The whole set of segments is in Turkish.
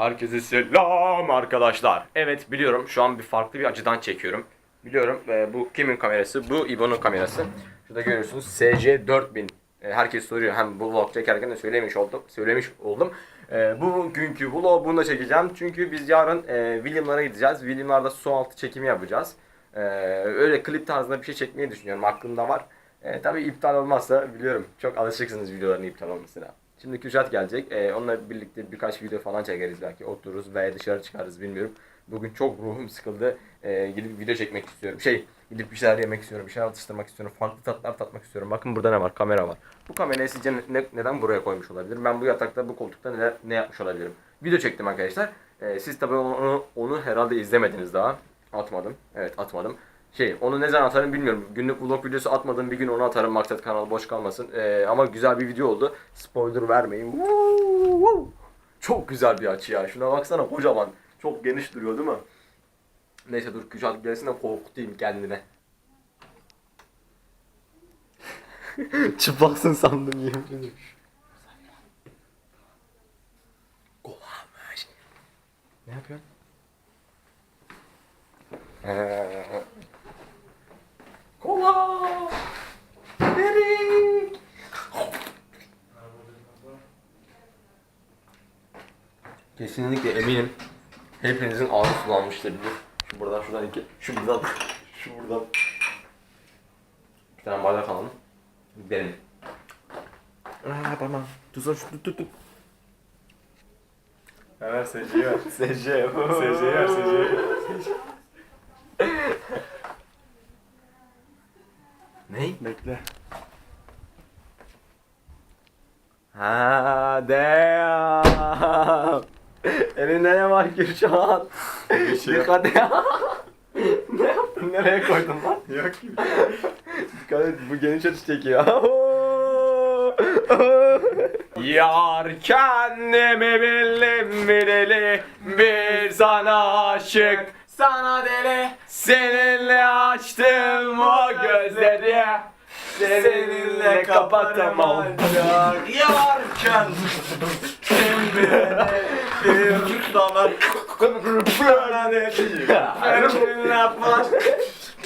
Herkese selam arkadaşlar. Evet biliyorum şu an bir farklı bir açıdan çekiyorum. Biliyorum e, bu kimin kamerası? Bu İbo'nun kamerası. Şurada görüyorsunuz SC4000. E, herkes soruyor hem bu vlog çekerken de söylemiş oldum. Söylemiş oldum. E, bugünkü vlog bunu da çekeceğim. Çünkü biz yarın e, William'lara gideceğiz. William'larda su altı çekimi yapacağız. E, öyle klip tarzında bir şey çekmeyi düşünüyorum. Aklımda var. E, tabii iptal olmazsa biliyorum. Çok alışıksınız videoların iptal olmasına. Şimdi Kürşat gelecek. E, onunla birlikte birkaç video falan çekeriz belki. Otururuz veya dışarı çıkarız bilmiyorum. Bugün çok ruhum sıkıldı. E, gidip video çekmek istiyorum. Şey gidip bir şeyler yemek istiyorum. Bir şeyler atıştırmak istiyorum. Farklı tatlar tatmak istiyorum. Bakın burada ne var? Kamera var. Bu kamerayı sizce ne- neden buraya koymuş olabilirim? Ben bu yatakta bu koltukta ne, ne yapmış olabilirim? Video çektim arkadaşlar. E, siz tabii onu, onu herhalde izlemediniz daha. Atmadım. Evet atmadım. Şey onu ne zaman atarım bilmiyorum. Günlük vlog videosu atmadım bir gün onu atarım maksat kanal boş kalmasın. Ee, ama güzel bir video oldu. Spoiler vermeyin. Çok güzel bir açı ya. Şuna baksana kocaman. Çok geniş duruyor değil mi? Neyse dur Kürşat gelsin de korkutayım kendine. Çıplaksın sandım yemin. Ne yapıyorsun? Kola! Erik! Kesinlikle eminim hepinizin ağzı sulanmıştır. Şu buradan şuradan iki, şu buradan, şu buradan. Bir tane bardak alalım. Benim. Aa tamam. Tuzla şu tut tut tut. Hemen SC'yi ver. SC'yi ver. Ney? Bekle. Ha damn. Elinde ne var Kürşat? Bir şey yok. Dikkat et. ne yaptın? Nereye koydun lan? Yok gibi. Dikkat et bu geniş açı çekiyor. Yar kendimi bildim bileli bir sana aşık sana deli. Seninle açtım o gözleri. Seninle kapatamam. Yarken bir sana Benimle yapmaz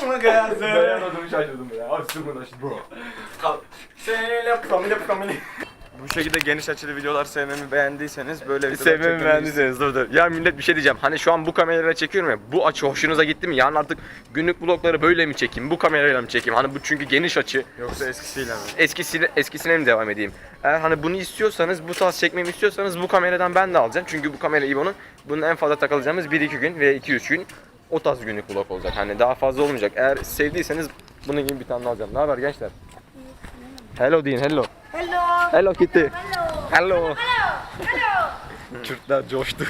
Mı gazı Dayanamadım şaşırdım ya. Abi sırmın açtı bro. Seninle family family bu şekilde geniş açılı videolar sevmemi beğendiyseniz böyle videolar Sevmemi çekmemizi- beğendiyseniz dur dur. Ya millet bir şey diyeceğim. Hani şu an bu kamerayla çekiyorum ya. Bu açı hoşunuza gitti mi? Yarın artık günlük vlogları böyle mi çekeyim? Bu kamerayla mı çekeyim? Hani bu çünkü geniş açı. Yoksa eskisiyle mi? Eskisine, eskisine mi devam edeyim? Eğer hani bunu istiyorsanız, bu tarz çekmemi istiyorsanız bu kameradan ben de alacağım. Çünkü bu kamera İbo'nun. Bunun en fazla takılacağımız 1-2 gün veya 2-3 gün. O tarz günlük vlog olacak. Hani daha fazla olmayacak. Eğer sevdiyseniz bunun gibi bir tane alacağım. Ne haber gençler? Hello deyin, hello. Hello. Hello Kitty. Hello. Hello. Hello. Hello. Kürtler coştu.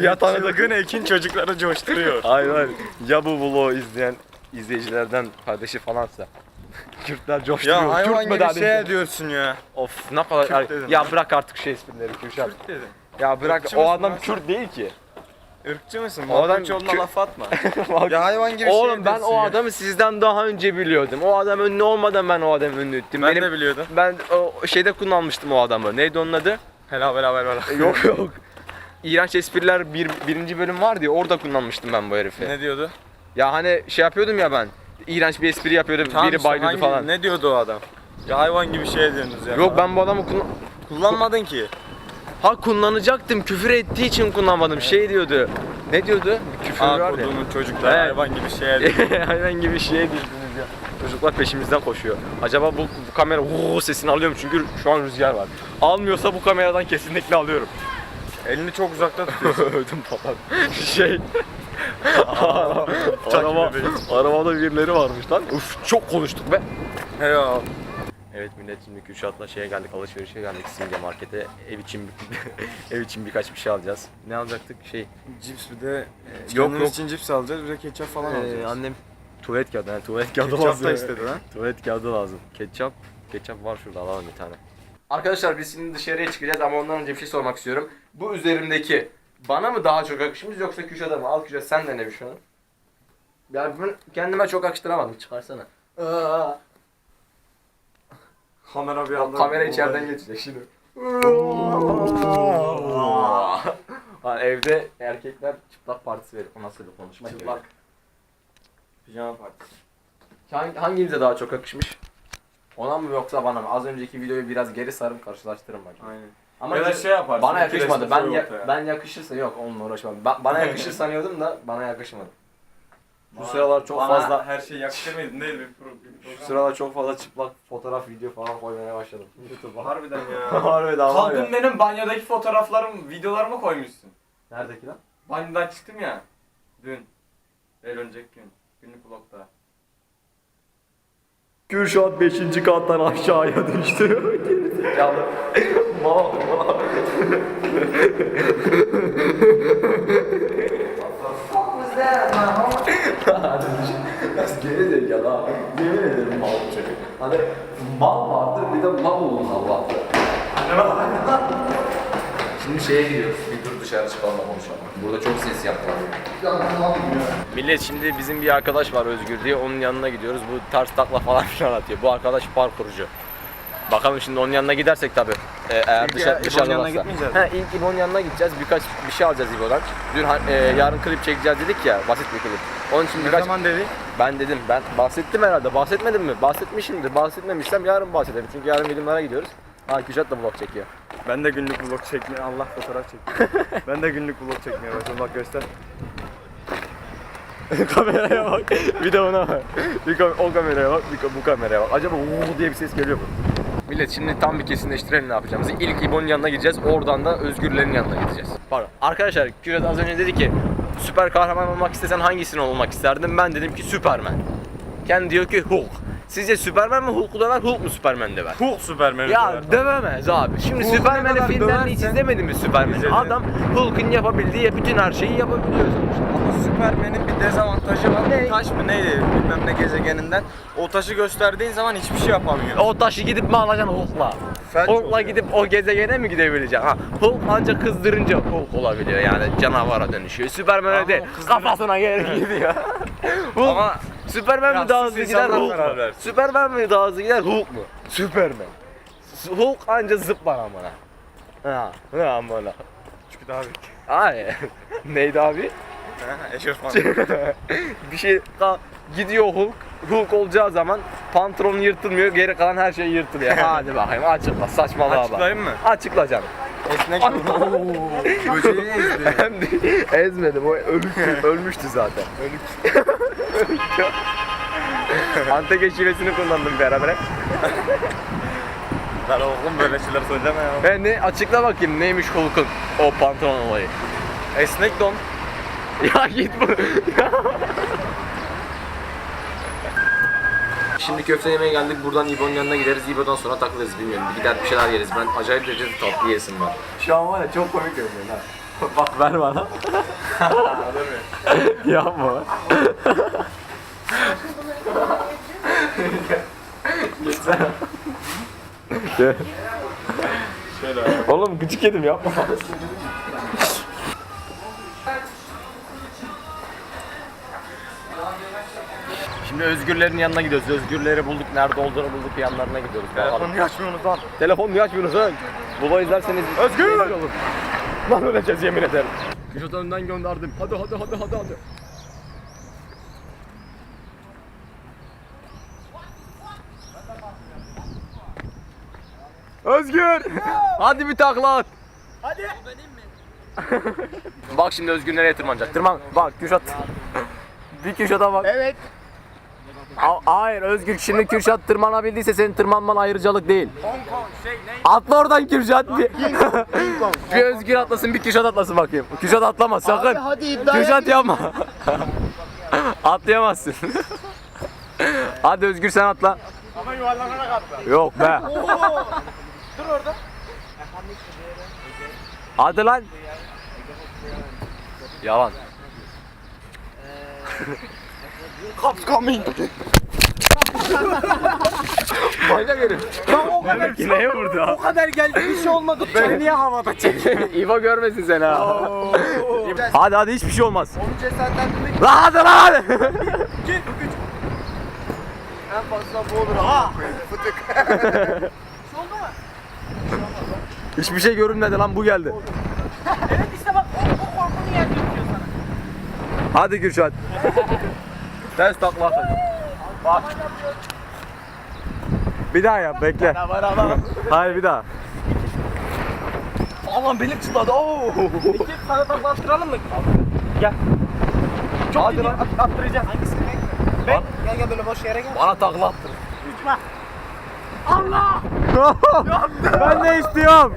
ya tanıdık. Çılgın Ekin çocukları coşturuyor. Hayır hayır. Ya bu vlogu izleyen izleyicilerden kardeşi falansa. Kürtler coşturuyor. Ya hayvan Kürt mü gibi daha şey diyeceğim? diyorsun ya. Of ne kadar... Kürt dedim ya bırak artık şey esprileri Kürşat. Kürt dedim. Ya bırak Irkçı o adam lan sen? Kürt değil ki. Irkçı mısın? O adam olduğuna Kürt- laf atma. ya hayvan gibi Oğlum şey ben diyorsun o ya. adamı sizden daha önce biliyordum. O adam ünlü olmadan ben o adamı ünlü ettim. Ben Benim, de biliyordum. ben o şeyde kullanmıştım o adamı. Neydi onun adı? Helal helal helal. yok yok. İğrenç espriler bir, birinci bölüm vardı ya orada kullanmıştım ben bu herifi. Ne diyordu? Ya hani şey yapıyordum ya ben. İğrenç bir espri yapıyordum. Tamam biri işte, bayılıyordu hangi- falan. Ne diyordu o adam? Ya hayvan gibi şey diyorsunuz ya. Yok ben bu adamı kullan... kullanmadın ki. Ha kullanacaktım. Küfür ettiği için kullanmadım. Şey diyordu. Ne diyordu? Bir küfür Aa vardı. koduğunun çocuklar Evet. hayvan gibi şey diyor. Hayvan gibi şey diyordunuz ya. Çocuklar peşimizden koşuyor. Acaba bu, bu kamera "Vuuu" sesini alıyor mu? Çünkü şu an rüzgar var. Almıyorsa bu kameradan kesinlikle alıyorum. Elini çok uzakta tutuyorsun. Öldüm falan. Şey. Araba, arabada birileri varmış lan. Uf çok konuştuk be. Eyvallah. Evet millet şimdi Kürşat'la şeye geldik alışverişe geldik Simge markete ev için ev için birkaç bir şey alacağız. Ne alacaktık şey Cips bir de yok, yok yok. için cips alacağız bir de ketçap falan Ee, alacağız. annem tuvalet kağıdı yani tuvalet kağıdı Ketçap lazım. da istedi lan. Tuvalet kağıdı lazım. Ketçap ketçap var şurada alalım bir tane. Arkadaşlar biz şimdi dışarıya çıkacağız ama ondan önce bir şey sormak istiyorum. Bu üzerimdeki bana mı daha çok yakışmış yoksa Kürşat'a mı? Al Kürşat sen de ne bir şu an. Ya ben kendime çok yakıştıramadım çıkarsana. Aa, Kamera bir anda... kamera içeriden geçecek şimdi. Lan evde erkekler çıplak partisi verir. O nasıl bir konuşma? Çıplak. Pijama partisi. Hangi, hanginize daha çok yakışmış? Ona mı yoksa bana mı? Az önceki videoyu biraz geri sarıp karşılaştırın bakayım. Aynen. Ama ya da şey yaparsın. bana yakışmadı. Ben ya- ben yakışırsa yok onunla uğraşmam. Ba- bana yakışır sanıyordum da bana yakışmadı. Bu Bana- sıralar çok bana fazla her şey yakışır mıydı? Değil bir pro- bir şu sıralar çok fazla çıplak fotoğraf, video falan koymaya başladım. YouTube'a. Harbiden ya. Harbiden var Kalkın ya. benim banyodaki fotoğraflarım, videolarımı koymuşsun. Neredeki lan? Banyodan çıktım ya. Dün. El önceki gün. Günlük vlogda. Kürşat 5. kattan aşağıya düştü. Gerizekalı. Mal mal. Nasıl gerizekalı abi. Yemin ederim mal bu çocuk. Hani mal vardır bir de mal olun Allah'ta. Şimdi şeye gidiyoruz. Bir dur dışarı çıkalım da konuşalım. Burada çok ses yaptılar. Millet şimdi bizim bir arkadaş var Özgür diye onun yanına gidiyoruz. Bu ters takla falan filan atıyor. Bu arkadaş parkurcu. Bakalım şimdi onun yanına gidersek tabi. Ee, eğer İlk dışarı, İbo'nun dışarıda yanına varsa. gitmeyeceğiz He, ilk İbo'nun yanına gideceğiz. Birkaç bir şey alacağız İbo'dan. Dün e, yarın klip çekeceğiz dedik ya. Basit bir klip. Onun için Ne birkaç... zaman dedik? Ben dedim ben bahsettim herhalde. Bahsetmedim mi? Bahsetmişimdir. Bahsetmemişsem yarın bahsederim. Çünkü yarın bilimlere gidiyoruz. Ha Kürşat da vlog çekiyor. Ben de günlük vlog çekmeye, Allah fotoğraf çekiyor. ben de günlük vlog çekmeye başladım. Bak göster. kameraya bak. Bir de ona bak. Bir kam- o kameraya bak, bir ka- bu kameraya bak. Acaba uuu diye bir ses geliyor mu? Millet şimdi tam bir kesinleştirelim ne yapacağımızı. İlk İbo'nun yanına gideceğiz. Oradan da Özgürlerin yanına gideceğiz. Pardon. Arkadaşlar Küret az önce dedi ki süper kahraman olmak istesen hangisini olmak isterdin? Ben dedim ki Süpermen. Kendi diyor ki Hulk. Sizce Süpermen mi Hulk'u döver, Hulk mu Süpermen'i döver? Hulk Superman'i Ya dövemez abi. Şimdi Hulk'u ne Süpermen'i kadar filmlerini hiç döversen- izlemedin mi Süpermen'i? İzledim. Adam Hulk'un yapabildiği bütün her şeyi yapabiliyor sonuçta. Ama Superman'in bir dezavantajı var. Ne? Taş mı neydi bilmem ne gezegeninden. O taşı gösterdiğin zaman hiçbir şey yapamıyor. O taşı gidip mi alacaksın Hulk'la? Felç Hulk'la gidip o gezegene mi gidebileceksin? Ha, Hulk ancak kızdırınca Hulk olabiliyor yani canavara dönüşüyor. Süpermen'e de kafasına geri gidiyor. Hulk, Ama Süpermen mi daha hızlı gider Hulk mu? Süpermen mi daha hızlı gider Hulk mu? Süpermen. Hulk anca zıplar amına. Ha, ne amına. çünkü daha büyük. Ay. Neydi abi? Eşofman. bir şey ka- gidiyor Hulk. Hulk olacağı zaman pantolon yırtılmıyor, geri kalan her şey yırtılıyor. Hadi bakayım açıkla, saçmalığa bak. Açıklayayım mı? Açıkla canım. Esnek Böceği ezdi. Hem de ezmedim, o ölmüştü, ölmüştü zaten. Ölmüştü. Antegel şivesini kullandım beraber. Lan oğlum böyle şeyler söyleme ya. Ben ne açıkla bakayım neymiş Hulk'un o pantolon olayı. Esnek don. Ya git bu. Şimdi köfte yemeye geldik. Buradan İbo'nun yanına gideriz. İbo'dan sonra takılırız bilmiyorum. Bir gider bir şeyler yeriz. Ben acayip derecede tatlı yesim var. Şu an var ya çok komik görünüyor ha. Bak ver bana. Yapma. Şöyle. Oğlum gıcık yedim yapma. Şimdi Özgürlerin yanına gidiyoruz. Özgürleri bulduk. Nerede olduğunu bulduk. Yanlarına gidiyoruz. Telefonu açmıyorsunuz lan. Telefon niye açmıyorsunuz lan? Baba izlerseniz Özgür! rezil olur. Lan öleceğiz yemin ederim. Kuşat önden gönderdim. Hadi hadi hadi hadi hadi. Özgür! hadi bir takla at. Hadi. bak şimdi Özgür nereye tırmanacak? Tırman. Bak Kürşat. bir Kürşat'a bak. Evet. Hayır Özgür şimdi Kürşat tırmanabildiyse senin tırmanman ayrıcalık değil. Atla oradan Kürşat. Bir, bir Özgür atlasın bir Kürşat atlasın bakayım. Kürşat atlama sakın. hadi iddiaya Kürşat yapma. Atlayamazsın. hadi Özgür sen atla. Ama yuvarlanarak atla. Yok be. Dur orada. Hadi lan. Yalan. Cops coming. Manyak herif. o kadar, Neye vurdu o kadar geldi bir şey olmadı. Beni niye havada çekiyor? İbo görmesin seni ha. hadi hadi hiçbir şey olmaz. Onu cesaretlendirmek Lan hadi lan hadi. için güç. En fazla bu olur ama. Fıtık. Hiçbir şey görünmedi lan bu geldi. Evet işte bak o, Hadi Gürşat. Ters takla atacağım. Bak. Bir daha yap bekle. Hayır bir daha. Aman benim çıtladı. Oo. İki sana takla attıralım mı? Gel. Çok Hadi lan. At, attıracağım. Hangisini Ben. Gel gel böyle boş yere gel. Bana takla attır. Allah! ben de istiyorum.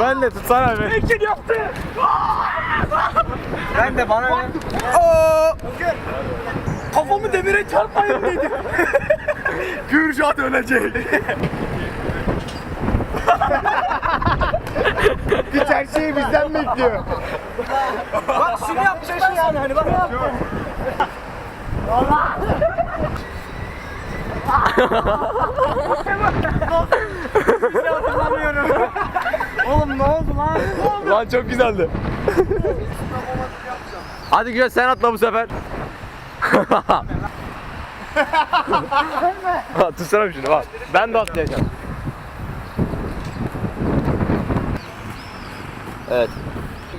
ben de tutsana beni. Ekin yaptı. Ben de bana ver. Kafamı demire çarpmayın dedi. Gürşat ölecek. Hiç her şeyi bizden bekliyor. Bak şunu yapacaksın yani hani bak. Oğlum ne oldu lan? Lan çok güzeldi. Hadi Gürşat sen atla bu sefer. Ha, Tutsana şunu bak. Ben de atlayacağım. Evet.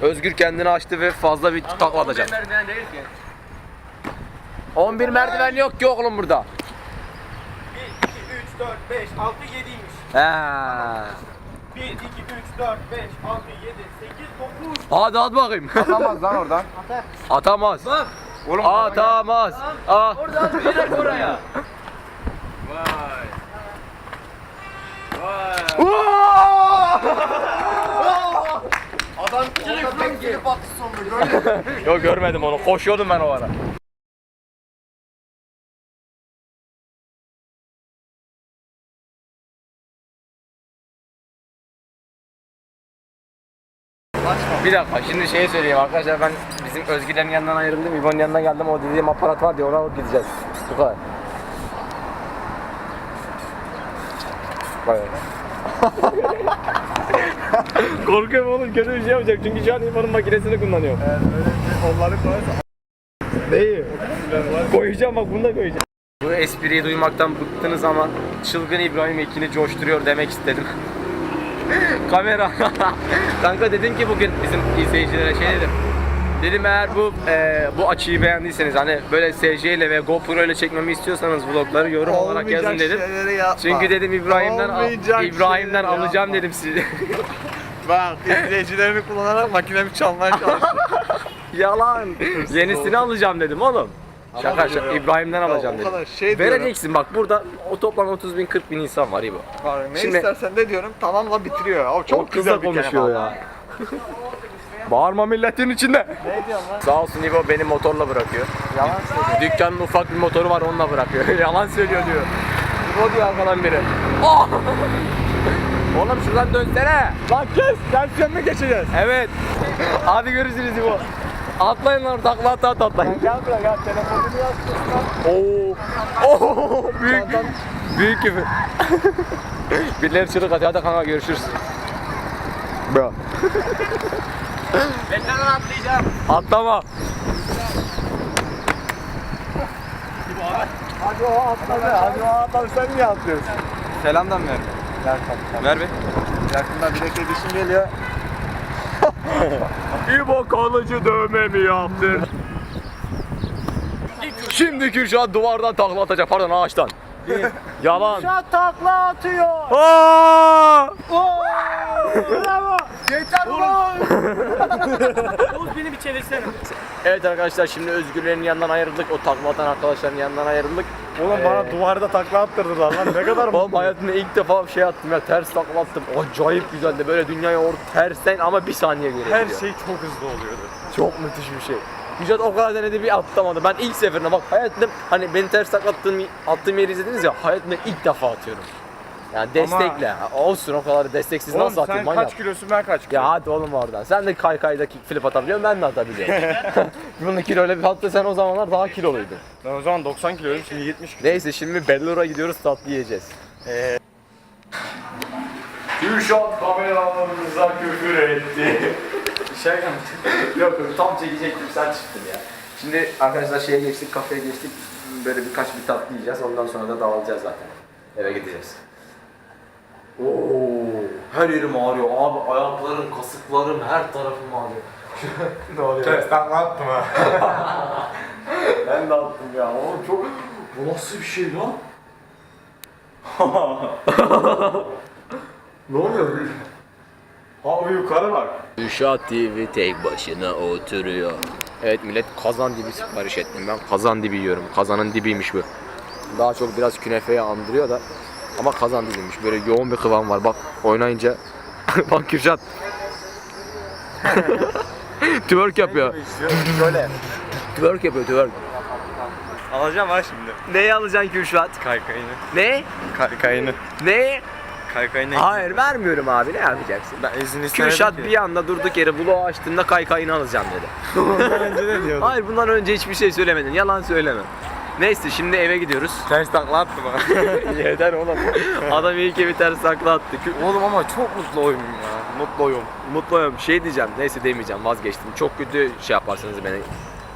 Özgür kendini açtı ve fazla bir takla atacak. merdiven değil ki. 11 merdiven yok ki oğlum burada. 1, 2, 3, 4, 5, 6, 7'ymiş. He. 1, 2, 3, 4, 5, 6, 7, 8, 9. Hadi at bakayım. Atamaz lan oradan. Atamaz. Bak. Oğlum Atamaz. Ah. Oradan direkt oraya. Vay. Vay. adam orada bekleyip attı sonunda? Yok görmedim onu. Koşuyordum ben o ara. Bir dakika şimdi şeyi söyleyeyim arkadaşlar ben bizim Özgürlerin yanından ayrıldım. İbo'nun yanına geldim o dediğim aparat var diye ona alıp gideceğiz. Bu kadar. Vay. Korkuyorum oğlum kötü bir şey yapacak çünkü şu an İbo'nun makinesini kullanıyor. Onları koyarsa. Neyi? Koyacağım bak bunu da koyacağım. Bu espriyi duymaktan bıktınız ama çılgın İbrahim Ekin'i coşturuyor demek istedim. Kamera. Kanka dedin ki bugün bizim izleyicilere şey dedim. Dedim eğer bu e, bu açıyı beğendiyseniz hani böyle SC ile ve GoPro ile çekmemi istiyorsanız vlogları yorum olarak yazın dedim. Çünkü dedim İbrahim'den al- Olmayacak İbrahim'den şeyleri alacağım yapma. dedim sizi. Bak izleyicilerimi kullanarak makinemi çalmaya çalıştım. Yalan. Yenisini alacağım dedim oğlum. Şaka şaka. İbrahim'den alacağım dedim. kadar şey diyorum. Vereceksin bak burada o toplam 30 bin 40 bin insan var İbo. Var, ne Şimdi- istersen de diyorum tamamla bitiriyor. O çok, Çok güzel kızla bir konuşuyor kelime. ya. Bağırma milletin içinde. Ne diyorsun lan? Sağ olsun İbo beni motorla bırakıyor. Yalan söylüyor. Dükkanın ufak bir motoru var onunla bırakıyor. Yalan söylüyor diyor. İbo diyor arkadan biri. Oh! Oğlum şuradan dönsene. Lan kes! Mi geçeceğiz? Evet. Hadi görüşürüz İbo. Atlayın lan takla at at atlayın. Gel buraya gel telefonunu yaz. Oo. Oo büyük büyük küfür. Birileri çığlık atıyor. Hadi kanka görüşürüz. Bro. Ben nereden atlayacağım? Atlama. Hadi o atladı. Hadi o atladı. Sen niye atlıyorsun? Selamdan ver. Gel tabii. Ver bir. Yakında bir dakika dişim geliyor. İbo kalıcı dövmemi yaptır. Şimdi Kürşat duvardan takla atacak. Pardon ağaçtan. Yalan. Şat takla atıyor. Aa! Bravo. Yeter ulan. Oğuz beni bir çevirsene. Evet arkadaşlar şimdi Özgürlerin yanından ayrıldık. O takla atan arkadaşların yanından ayrıldık. Oğlum Ee, bana duvarda takla attırdılar lan. Ne kadar Oğlum hayatımda ilk defa bir şey attım ya ters takla attım. Acayip güzeldi. Böyle dünyaya or tersten ama bir saniye göre. Her gidiyor. şey çok hızlı oluyordu. Çok müthiş bir şey. Müjdat o kadar denedi bir atlamadı. Ben ilk seferinde bak hayatımda hani beni ters taklattığım attığım yeri izlediniz ya hayatımda ilk defa atıyorum. Yani destekle. Olsun o kadar desteksiz nasıl Oğlum atayım sen manyak. kaç kilosun ben kaç kilo? Ya hadi oğlum oradan. Sen de kaykayda kickflip atabiliyorsun ben de atabiliyorum. Bunun kiloyla bir hatta sen o zamanlar daha kiloluydun. Ben o zaman 90 kiloyum şimdi 70 kilo. Neyse şimdi Bellur'a gidiyoruz tatlı yiyeceğiz. Ee, Kürşat kameralarımıza küfür etti. Şaka mı? yok yok tam çekecektim sen çıktın ya. Şimdi arkadaşlar şeye geçtik kafeye geçtik. Böyle birkaç bir tatlı yiyeceğiz ondan sonra da dağılacağız zaten. Eve gideceğiz. Oo, her yerim ağrıyor abi ayaklarım, kasıklarım, her tarafım ağrıyor. ne oluyor? Kes takla attım ha. Ben de attım ya. Oğlum çok... Bu nasıl bir şey lan? ne oluyor? Abi yukarı bak. Üşat TV tek başına oturuyor. Evet millet kazan dibi sipariş ettim ben. Kazan dibi yiyorum. Kazanın dibiymiş bu. Daha çok biraz künefeye andırıyor da. Ama kazan dibiymiş. Böyle yoğun bir kıvam var. Bak oynayınca. Bak Kürşat. twerk yapıyor. Şöyle. Twerk yapıyor twerk. Alacağım ha şimdi. Neyi alacaksın Kürşat? Kaykayını. Ne? Kaykayını. Ne? Kaykayını. Hayır vermiyorum abi ne yapacaksın? Ben izin istemedim Kürşat ki. bir anda durduk yere vlog açtığında kaykayını alacağım dedi. Ondan önce ne diyordun? Hayır bundan önce hiçbir şey söylemedin. Yalan söyleme. Neyse şimdi eve gidiyoruz. Ters takla attım ha. Yeter oğlum. Adam iyi ki bir ters takla attı. Oğlum ama çok mutlu oyum ya. Mutluyum. Mutluyum. Şey diyeceğim. Neyse demeyeceğim. Vazgeçtim. Çok kötü şey yaparsınız beni.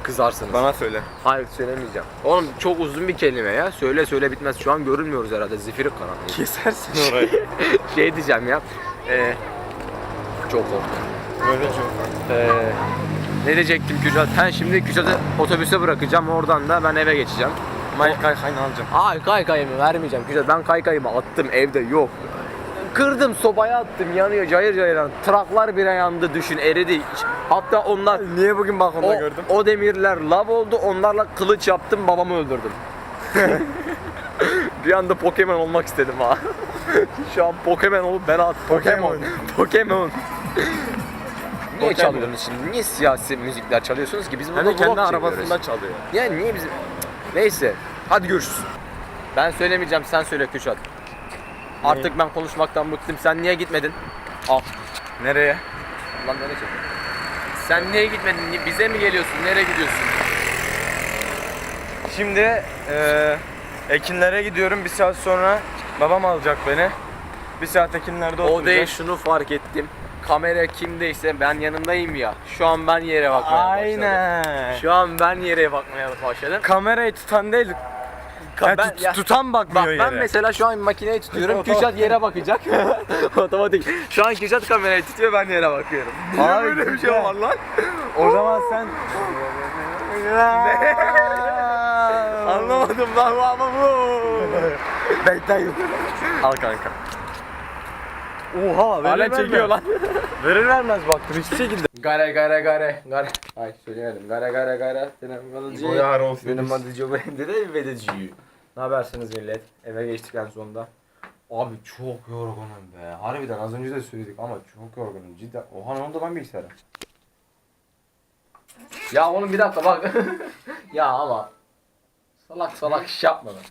Kızarsınız. Bana söyle. Hayır söylemeyeceğim. Oğlum çok uzun bir kelime ya. Söyle söyle bitmez. Şu an görünmüyoruz herhalde. Zifirik karanlığı. Kesersin orayı. şey diyeceğim ya. Ee, çok korktum. Böyle çok. Ee, ne diyecektim Kürşat? Ben şimdi Kürşat'ı otobüse bırakacağım. Oradan da ben eve geçeceğim. Ben kaykayını alacağım. Ay kaykayımı vermeyeceğim Kürşat. Ben kaykayımı attım evde yok. Kırdım sobaya attım yanıyor cayır cayır. yanıyor. Traklar bile yandı düşün eridi. Hatta onlar Niye bugün balkonda o, gördüm? o demirler lav oldu onlarla kılıç yaptım babamı öldürdüm. bir anda Pokemon olmak istedim ha. Şu an Pokemon olup ben at. Pokemon. Pokemon. Pokemon. çalıyorsunuz şimdi? Niye siyasi müzikler çalıyorsunuz ki? Biz burada de kendi vlog çekiyoruz. arabasında çalıyor. Yani niye bizim... Neyse. Hadi görüşürüz. Ben söylemeyeceğim. Sen söyle Kürşat. Artık ben konuşmaktan bıktım. Sen niye gitmedin? Al. Nereye? Lan nereye çekiyorsun? Sen niye gitmedin? Ni- Bize mi geliyorsun? Nereye gidiyorsun? Şimdi eee Ekinlere gidiyorum. Bir saat sonra babam alacak beni. Bir saat Ekinler'de O değil oturacağız. şunu fark ettim. Kamera kimdeyse ben yanındayım ya. Şu an ben yere bakmaya başladım. Aynen. Şu an ben yere bakmaya başladım. Kamerayı tutan değil. Ka- Ya ben- tut- ya- tutan bakmıyor Bak yere. ben mesela şu an makineyi tutuyorum. Kürşat yere bakacak. Otomatik. Şu an Kürşat kamerayı tutuyor ben yere bakıyorum. Abi böyle bir şey var lan. O zaman sen Anlamadım lan bu ama bu. Bekleyin. Al kanka. Oha verir Hala vermez. çekiyor lan. Verir vermez baktım hiçbir şekilde. Gare gare gare gare. Ay söyleyemedim. Gare gare gare. Benim adıcı. Bu yar olsun. Benim adıcı benim de vedeci. Ne habersiniz millet? Eve geçtikten sonunda. Abi çok yorgunum be. Harbiden az önce de söyledik ama çok yorgunum cidden. Oha ne oldu lan bilgisayara? Ya oğlum bir dakika bak. ya ama salak salak iş yapma lan.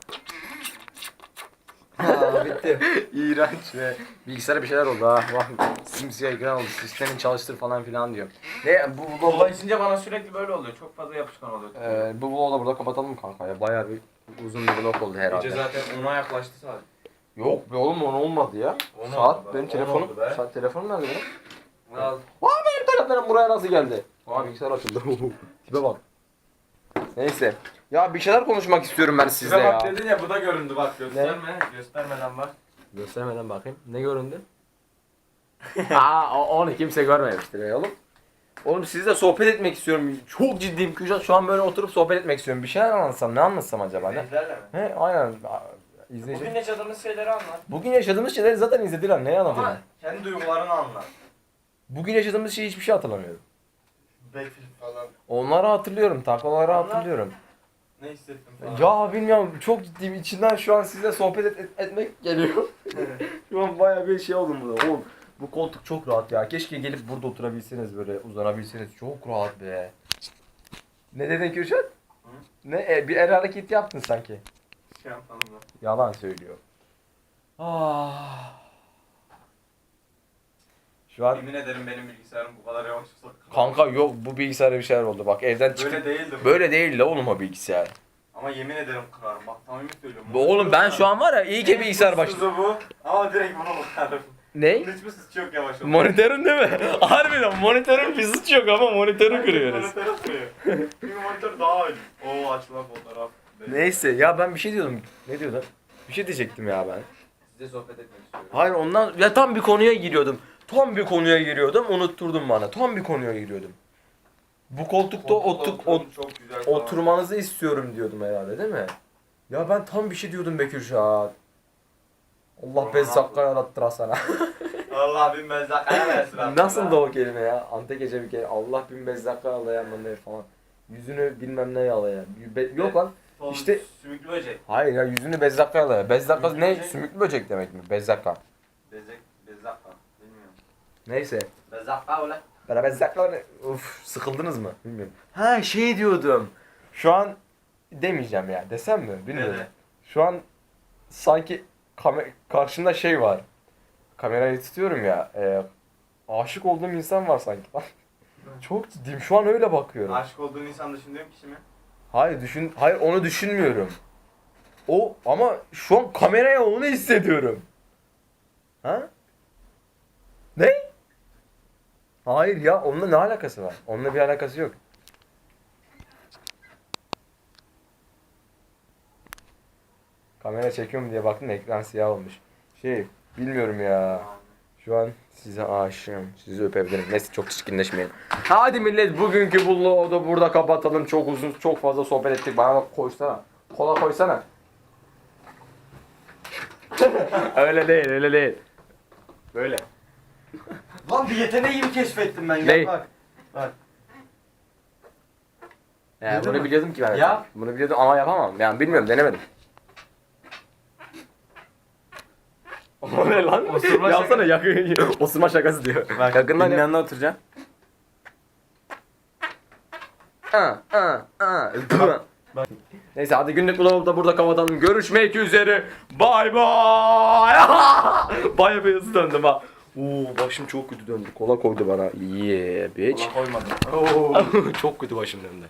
Aa, bitti. İğrenç ve bilgisayara bir şeyler oldu ha. Bak simsiyah ekran oldu. Sistemin çalıştır falan filan diyor. Ne bu vlogu Dolayısınca bana sürekli böyle oluyor. Çok fazla yapışkan oluyor. ee, bu vlogu da burada kapatalım mı kanka ya. Bayağı bir uzun bir vlog oldu herhalde. Gece zaten ona yaklaştı sadece. Yok be oğlum on olmadı ya. On Saat oldu be, benim on telefonum. oldu be. Saat telefonum nerede benim? Al. Aa benim telefonum buraya nasıl geldi? Aa bilgisayar açıldı. Tipe bak. Neyse. Ya bir şeyler konuşmak istiyorum ben sizle Size ya. bak dedin ya bu da göründü bak gösterme. Göstermeden bak. Göstermeden bakayım. Ne göründü? Aa o- onu kimse görmemiştir ya oğlum. Oğlum sizle sohbet etmek istiyorum. Çok ciddiyim Kürşat. Şu an böyle oturup sohbet etmek istiyorum. Bir şeyler anlatsam ne anlatsam acaba ne? Mi? He aynen. Aa, İzleyici. Bugün yaşadığımız şeyleri anlat. Bugün yaşadığımız şeyleri zaten izlediler. Ne anlatayım? Ama kendi duygularını anlat. Bugün yaşadığımız şeyi hiçbir şey hatırlamıyorum. Backflip falan. Onları hatırlıyorum. Taklaları Anlat. hatırlıyorum. Ne hissettin falan. Ya bilmiyorum çok ciddiyim. İçinden şu an sizle sohbet et- et- etmek geliyor. şu an bayağı bir şey oldum burada. Oğlum bu koltuk çok rahat ya. Keşke gelip burada oturabilseniz böyle uzanabilseniz. Çok rahat be. Ne dedin Kürşat? Ne e, bir el hareketi yaptın sanki. Şey yapalım da. Yalan söylüyor. Ah. Şu an Yemin ederim benim bilgisayarım bu kadar yavaş kanka yok bu bilgisayara bir şeyler oldu. Bak evden çıkıp Böyle değildi bu. böyle değil la oğlum o bilgisayar. Ama yemin ederim kırarım. Bak samimi söylüyorum. Bu oğlum ben şu an var ya iyi ki bilgisayar başladı. Hırsızı bu. Ama direkt buna bakarım. Ne? Bunun hiçbir suçu yok yavaş oldu. Monitörün değil mi? Harbiden monitörün bir suç yok ama monitörü kırıyoruz. Monitöre sığıyor. Çünkü monitör daha iyi. Oo açılan fotoğraf. Neyse ya ben bir şey diyordum. Ne diyordum? Bir şey diyecektim ya ben. Size sohbet etmek istiyorum. Hayır ondan ya tam bir konuya giriyordum. Tam bir konuya giriyordum unutturdun bana. Tam bir konuya giriyordum. Bu koltukta otuk, ot, oturmanızı istiyorum diyordum herhalde değil mi? Ya ben tam bir şey diyordum Bekir Şahat. Allah bezzakka yarattıra sana. Allah bin bezzakaya versin. Nasıl da o kelime ya? Antekece bir kere. Allah bin bezzakka yalayan ne falan. Yüzünü bilmem ne yalayan. Be- Yok lan. İşte- Sümüklü böcek. Hayır ya yüzünü bezzakka yalayan. Bezzakka ne? Sümüklü böcek demek mi? Bezzakka. Bezzakka. Neyse. Bezzakka ulan. Bana bezzakka ne? Uf sıkıldınız mı? Bilmiyorum. Ha şey diyordum. Şu an demeyeceğim ya. Desem mi? Bilmiyorum. Dede. Şu an sanki kame- karşımda şey var. Kamerayı tutuyorum ya. E, aşık olduğum insan var sanki. Çok ciddiyim. Şu an öyle bakıyorum. Aşık olduğun insan düşündüğüm kişi mi? Hayır düşün hayır onu düşünmüyorum. O ama şu an kameraya onu hissediyorum. Ha? Ne? Hayır ya onunla ne alakası var? Onunla bir alakası yok. Kamera çekiyor mu diye baktım ekran siyah olmuş. Şey bilmiyorum ya. Şu an size aşığım. Sizi öpebilirim. Neyse çok çirkinleşmeyin. Hadi millet bugünkü bu da burada kapatalım. Çok uzun, çok fazla sohbet ettik. Bana bak koysana. Kola koysana. öyle değil, öyle değil. Böyle. Lan bir yeteneğimi keşfettim ben. Ne? Gel bak. Bak. Ya Duydun bunu mu? biliyordum ki ben. Ya. Bunu biliyordum ama yapamam. Yani bilmiyorum, denemedim. O ne lan? Osurma Yapsana yakın. Osurma şakası diyor. Bak Yakından yap. yanına oturacaksın. Neyse hadi günlük vlogu da burada kapatalım. Görüşmek üzere. Bay bay. Bir hızlı döndüm ha. Oo başım çok kötü döndü. Kola koydu bana. Yeah bitch. koymadım. çok kötü başım döndü.